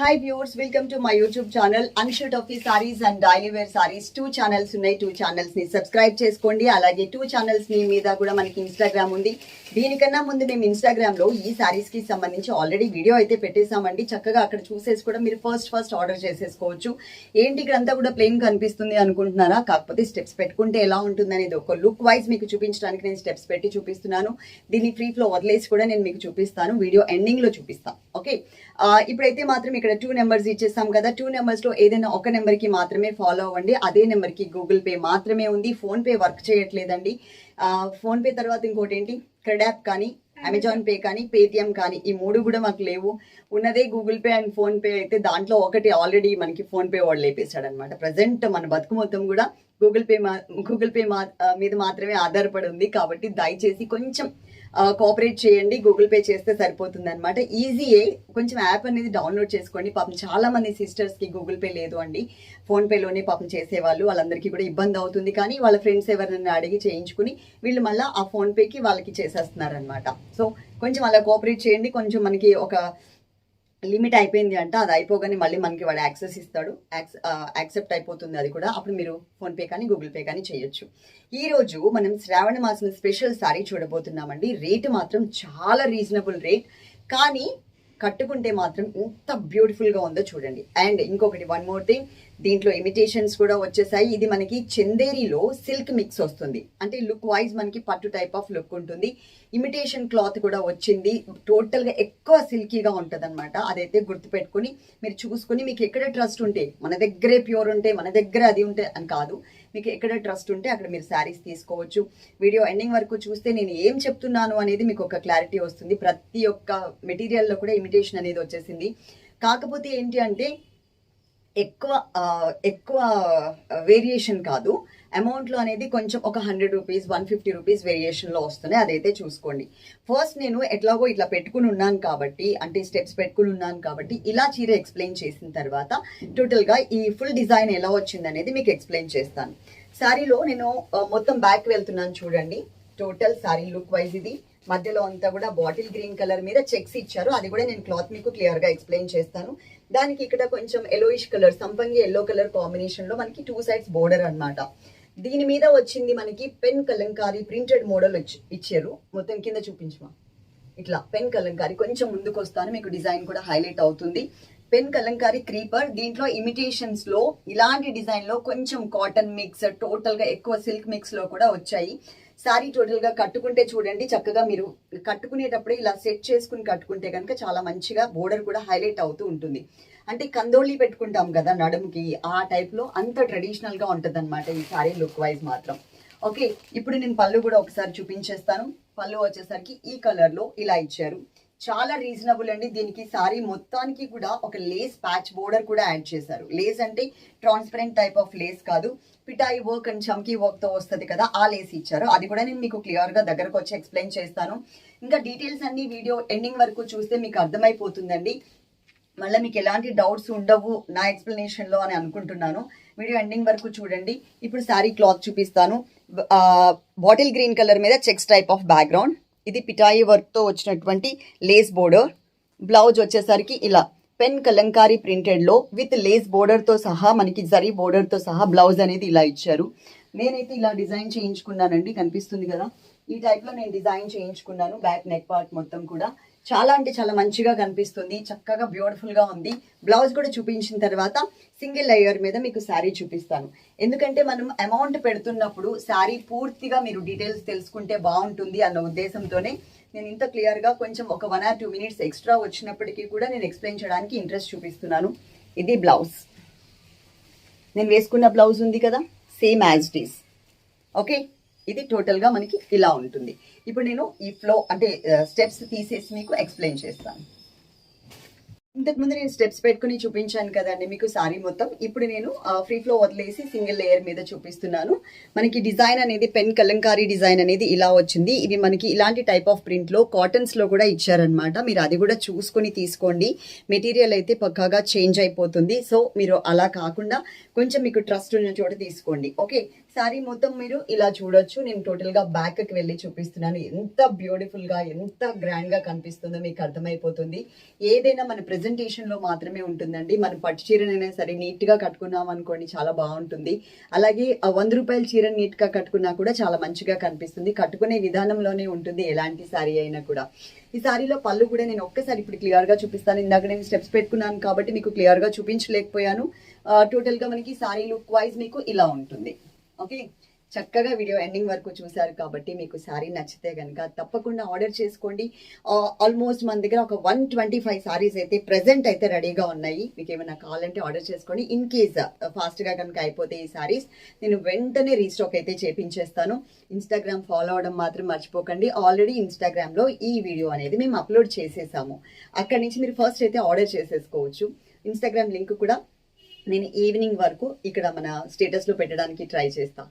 Hi viewers welcome to my YouTube channel unshoot of saris and daily wear saris two channels ఉన్నాయి two ఛానల్స్ని subscribe చేసుకోండి. అలాగే two ఛానల్స్ని మీద కూడా మనకి ఇన్స్టాగ్రామ్ ఉంది. దీనికన్నా ముందు మేము ఇన్స్టాగ్రామ్లో ఈ సారీస్కి సంబంధించి ఆల్రెడీ వీడియో అయితే పెట్టేశామండి. చక్కగా అక్కడ చూసేసి కూడా మీరు ఫస్ట్ ఫస్ట్ ఆర్డర్ చేసేసుకోవచ్చు. ఏంటి ఇక్కడ అంతా కూడా ప్లెయిన్ కనిపిస్తుంది అనుకుంటున్నారా? కాకపోతే స్టెప్స్ పెట్టుకుంటే ఎలా ఉంటుంది అనేది ఒక లుక్ వైజ్ మీకు చూపించడానికి నేను స్టెప్స్ పెట్టి చూపిస్తున్నాను. దీన్ని ఫ్రీ ఫ్లో వదిలేసి కూడా నేను మీకు చూపిస్తాను. వీడియో ఎండింగ్లో చూపిస్తాను. ఓకే ఇప్పుడైతే మాత్రం ఇక్కడ టూ నెంబర్స్ ఇచ్చేస్తాం కదా. టూ నెంబర్స్లో ఏదైనా ఒక నెంబర్కి మాత్రమే ఫాలో అవ్వండి. అదే నెంబర్కి గూగుల్ పే మాత్రమే ఉంది. ఫోన్ పే వర్క్ చేయట్లేదండి. ఫోన్పే ఫోన్ పే తర్వాత ఇంకోటి ఏంటి క్రెడ్ యాప్ కానీ అమెజాన్ పే కానీ పేటిఎం కానీ ఈ మూడు కూడా మాకు లేవు. ఉన్నదే Google Pay and PhonePe అయితే దాంట్లో ఒకటి ఆల్రెడీ మనకి ఫోన్ పే వాడు లేపేశాడు అనమాట ప్రజెంట్ మన బతుకు మొత్తం కూడా గూగుల్ పే మా గూగుల్ పే మా మీద మాత్రమే ఆధారపడి ఉంది. కాబట్టి దయచేసి కొంచెం కోఆపరేట్ చేయండి గూగుల్ పే చేస్తే సరిపోతుంది అనమాట ఈజీయే కొంచెం యాప్ అనేది డౌన్లోడ్ చేసుకోండి. పాపం చాలా మంది సిస్టర్స్కి గూగుల్ పే లేదు అండి. ఫోన్ పేలోనే పాపం చేసేవాళ్ళు వాళ్ళందరికీ కూడా ఇబ్బంది అవుతుంది. కానీ వాళ్ళ ఫ్రెండ్స్ ఎవరైనా అడిగి చేయించుకుని వీళ్ళు మళ్ళీ ఆ ఫోన్పేకి వాళ్ళకి చేసేస్తున్నారు అనమాట సో కొంచెం అలా కోఆపరేట్ చేయండి. కొంచెం మనకి ఒక లిమిట్ అయిపోయింది అంటే అది అయిపోగానే మళ్ళీ మనకి వాడు యాక్సెస్ ఇస్తాడు. యాక్సెప్ట్ అయిపోతుంది అది కూడా. అప్పుడు మీరు ఫోన్పే కానీ గూగుల్ పే కానీ చేయొచ్చు. ఈరోజు మనం శ్రావణ మాసం స్పెషల్ సారీ చూడబోతున్నామండి. రేటు మాత్రం చాలా రీజనబుల్ రేట్. కానీ కట్టుకుంటే మాత్రం ఎంత బ్యూటిఫుల్గా ఉందో చూడండి. అండ్ ఇంకొకటి వన్ మోర్ థింగ్. దీంట్లో ఇమిటేషన్స్ కూడా వచ్చేసాయి. ఇది మనకి చందేరిలో సిల్క్ మిక్స్ వస్తుంది. అంటే లుక్ వైజ్ మనకి పట్టు టైప్ ఆఫ్ లుక్ ఉంటుంది. ఇమిటేషన్ క్లాత్ కూడా వచ్చింది. టోటల్గా ఎక్కువ సిల్కీగా ఉంటుంది అనమాట అదైతే గుర్తుపెట్టుకుని మీరు చూసుకుని మీకు ఎక్కడ ట్రస్ట్ ఉంటే మన దగ్గరే ప్యూర్ ఉంటే మన దగ్గర అది ఉంటే అని కాదు. మీకు ఎక్కడ ట్రస్ట్ ఉంటే అక్కడ మీరు శారీస్ తీసుకోవచ్చు. వీడియో ఎండింగ్ వరకు చూస్తే నేను ఏం చెప్తున్నాను అనేది మీకు ఒక క్లారిటీ వస్తుంది. ప్రతి ఒక్క మెటీరియల్లో కూడా ఇమిటేషన్ అనేది వచ్చేసింది. కాకపోతే ఏంటి అంటే ఎక్కువ ఎక్కువ వేరియేషన్ కాదు. అమౌంట్లో అనేది కొంచెం ఒక hundred rupees one fifty rupees వేరియేషన్లో వస్తున్నాయి. అదైతే చూసుకోండి. ఫస్ట్ నేను ఎట్లాగో ఇట్లా పెట్టుకుని ఉన్నాను కాబట్టి అంటే స్టెప్స్ పెట్టుకుని ఉన్నాను కాబట్టి ఇలా చీర ఎక్స్ప్లెయిన్ చేసిన తర్వాత టోటల్గా ఈ ఫుల్ డిజైన్ ఎలా వచ్చింది అనేది మీకు ఎక్స్ప్లెయిన్ చేస్తాను. శారీలో నేను మొత్తం బ్యాక్ వెళ్తున్నాను చూడండి. టోటల్ శారీ లుక్ వైజ్ ఇది. మధ్యలో అంతా కూడా బాటిల్ గ్రీన్ కలర్ మీద చెక్స్ ఇచ్చారు. అది కూడా నేను క్లాత్ మీకు క్లియర్గా ఎక్స్ప్లెయిన్ చేస్తాను. దానికి ఇక్కడ కొంచెం ఎలోయిష్ కలర్ సంపంగి ఎల్లో కలర్ కాంబినేషన్లో మనకి టూ సైడ్స్ బోర్డర్ అన్నమాట. దీని మీద వచ్చింది మనకి పెన్ కలంకారీ ప్రింటెడ్ మోడల్ ఇచ్చారు. మొత్తం కింద చూపించమా? ఇట్లా పెన్ కలంకారీ. కొంచెం ముందుకు వస్తాను మీకు డిజైన్ కూడా హైలైట్ అవుతుంది. పెన్ కలంకారీ క్రీపర్ దీంట్లో ఇమిటేషన్స్లో ఇలాంటి డిజైన్లో కొంచెం కాటన్ మిక్స్ టోటల్గా ఎక్కువ సిల్క్ మిక్స్లో కూడా వచ్చాయి. శారీ టోటల్గా కట్టుకుంటే చూడండి చక్కగా మీరు కట్టుకునేటప్పుడే ఇలా సెట్ చేసుకుని కట్టుకుంటే కనుక చాలా మంచిగా బోర్డర్ కూడా హైలైట్ అవుతూ ఉంటుంది. అంటే కందోళి పెట్టుకుంటాం కదా నడుముకి ఆ టైప్లో అంత ట్రెడిషనల్గా ఉంటుంది అనమాట ఈ సారీ లుక్ వైజ్ మాత్రం. ఓకే ఇప్పుడు నేను పళ్ళు కూడా ఒకసారి చూపించేస్తాను. పళ్ళు వచ్చేసరికి ఈ కలర్లో ఇలా ఇచ్చారు. చాలా రీజనబుల్ అండి. దీనికి సారీ మొత్తానికి కూడా ఒక లేస్ ప్యాచ్ బోర్డర్ కూడా యాడ్ చేశారు. లేస్ అంటే ట్రాన్స్పరెంట్ టైప్ ఆఫ్ లేస్ కాదు. పిటాయి వర్క్ అండ్ చమ్కీ వర్క్తో వస్తుంది కదా ఆ లేస్ ఇచ్చారు. అది కూడా నేను మీకు క్లియర్గా దగ్గరకు వచ్చి ఎక్స్ప్లెయిన్ చేస్తాను. ఇంకా డీటెయిల్స్ అన్ని వీడియో ఎండింగ్ వరకు చూస్తే మీకు అర్థమైపోతుందండి. మళ్ళీ మీకు ఎలాంటి డౌట్స్ ఉండవు నా ఎక్స్ప్లెనేషన్లో అని అనుకుంటున్నాను. వీడియో ఎండింగ్ వరకు చూడండి. ఇప్పుడు శారీ క్లాత్ చూపిస్తాను. బాటిల్ గ్రీన్ కలర్ మీద చెక్స్ టైప్ ఆఫ్ బ్యాక్గ్రౌండ్ ఇది పిటాయి వర్క్తో వచ్చినటువంటి లేస్ బోర్డర్. బ్లౌజ్ వచ్చేసరికి ఇలా పెన్ కలంకారీ ప్రింటెడ్లో విత్ లేస్ బోర్డర్తో సహా మనకి జరీ బోర్డర్తో సహా బ్లౌజ్ అనేది ఇలా ఇచ్చారు. నేనైతే ఇలా డిజైన్ చేయించుకున్నానండి కనిపిస్తుంది కదా. ఈ టైప్లో నేను డిజైన్ చేయించుకున్నాను బ్యాక్ నెక్ పార్ట్ మొత్తం కూడా. చాలా అంటే చాలా మంచిగా కనిపిస్తుంది. చక్కగా బ్యూటిఫుల్గా ఉంది. బ్లౌజ్ కూడా చూపించిన తర్వాత సింగిల్ లేయర్ మీద మీకు శారీ చూపిస్తాను. ఎందుకంటే మనం అమౌంట్ పెడుతున్నప్పుడు శారీ పూర్తిగా మీరు డీటెయిల్స్ తెలుసుకుంటే బాగుంటుంది అన్న ఉద్దేశంతోనే నేను ఇంత క్లియర్గా కొంచెం ఒక one or two minutes extra వచ్చినప్పటికీ కూడా నేను ఎక్స్ప్లెయిన్ చేయడానికి ఇంట్రెస్ట్ చూపిస్తున్నాను. ఇది బ్లౌజ్ నేను వేసుకున్న బ్లౌజ్ ఉంది కదా? Same as it is okay ఇది టోటల్గా మనకి ఇలా ఉంటుంది. ఇప్పుడు నేను ఈ ఫ్లో అంటే uh, స్టెప్స్ తీసేసి మీకు ఎక్స్ప్లెయిన్ చేస్తాను. ఇంతకు ముందు నేను స్టెప్స్ పెట్టుకుని చూపించాను కదండి మీకు సారీ మొత్తం. ఇప్పుడు నేను ఫ్రీ ఫ్లో వదిలేసి సింగిల్ లేయర్ మీద చూపిస్తున్నాను. మనకి డిజైన్ అనేది పెన్ కలంకారీ డిజైన్ అనేది ఇలా వచ్చింది. ఇవి మనకి ఇలాంటి టైప్ ఆఫ్ ప్రింట్లో కాటన్స్లో కాటన్స్లో కూడా ఇచ్చారనమాట మీరు అది కూడా చూసుకొని తీసుకోండి. మెటీరియల్ అయితే పక్కాగా చేంజ్ అయిపోతుంది. సో మీరు అలా కాకుండా కొంచెం మీకు ట్రస్ట్ ఉన్న చోట తీసుకోండి. ఓకే సారీ మొత్తం మీరు ఇలా చూడొచ్చు. నేను టోటల్గా బ్యాక్కి వెళ్ళి చూపిస్తున్నాను. ఎంత బ్యూటిఫుల్గా ఎంత గ్రాండ్గా కనిపిస్తుందో మీకు అర్థమైపోతుంది. ఏదైనా మన ప్రెసెంట్ ప్రెజెంటేషన్లో మాత్రమే ఉంటుందండి. మనం పట్టు చీరనైనా సరే నీట్గా కట్టుకున్నాం అనుకోండి చాలా బాగుంటుంది. అలాగే వంద రూపాయల చీర నీట్గా కట్టుకున్నా కూడా చాలా మంచిగా కనిపిస్తుంది. కట్టుకునే విధానంలోనే ఉంటుంది ఎలాంటి సారీ అయినా కూడా. ఈ సారీలో పళ్ళు కూడా నేను ఒక్కసారి ఇప్పుడు క్లియర్గా చూపిస్తాను. ఇందాక నేను స్టెప్స్ పెట్టుకున్నాను కాబట్టి మీకు క్లియర్గా చూపించలేకపోయాను టోటల్గా మనకి సారీ లుక్ వైజ్ మీకు ఇలా ఉంటుంది. ఓకే? చక్కగా వీడియో ఎండింగ్ వరకు చూశారు కాబట్టి మీకు శారీ నచ్చితే కనుక తప్పకుండా ఆర్డర్ చేసుకోండి. ఆల్మోస్ట్ మన దగ్గర ఒక వన్ ట్వంటీ ఫైవ్ సారీస్ అయితే ప్రజెంట్ అయితే రెడీగా ఉన్నాయి. మీకు ఏమైనా కావాలంటే ఆర్డర్ చేసుకోండి. ఇన్ కేస్ ఫాస్ట్గా కనుక అయిపోతే ఈ సారీస్ నేను వెంటనే రీస్టాక్ అయితే చేపించేస్తాను. ఇన్స్టాగ్రామ్ ఫాలో అవడం మాత్రం మర్చిపోకండి. ఆల్రెడీ ఇన్స్టాగ్రామ్లో ఈ వీడియో అనేది మేము అప్లోడ్ చేసేసాము. అక్కడి నుంచి మీరు ఫస్ట్ అయితే ఆర్డర్ చేసేసుకోవచ్చు. ఇన్స్టాగ్రామ్ లింక్ కూడా నేను ఈవినింగ్ వరకు ఇక్కడ మన స్టేటస్లో పెట్టడానికి ట్రై చేస్తాను